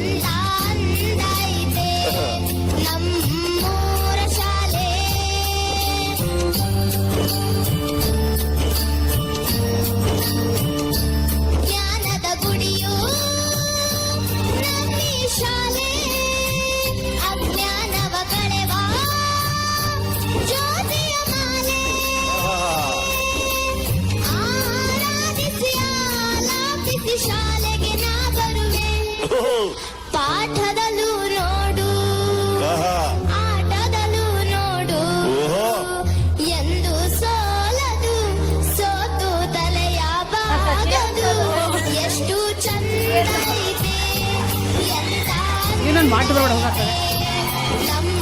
ಚಂದ ಅಂದ ಇದೆ ನಮ್ಮೂರ ಶಾಲೆ ಜ್ಞಾನದ ಗುಡಿಯು ನಮ್ಮಿ ಶಾಲೆ ಅಜ್ಞಾನವ ಕಳೆವ ಜ್ಯೋತಿಯ ಮಾಲೆ ಆರಾಧಿಸಿ, ಆಲಾಪಿಸಿ ಶಾಲೆ. ಪಾಠದಲ್ಲೂ ನೋಡು. ಆಟದಲ್ಲೂ ನೋಡು. ಓಹೋ. ಎಂದು ಸೋಲದು ಸೋತು ತಲೆಯ ಬಾಗದು ಎಷ್ಟು ಚಂದ ಐತೆ ಎಂತ ನಮ್ಮ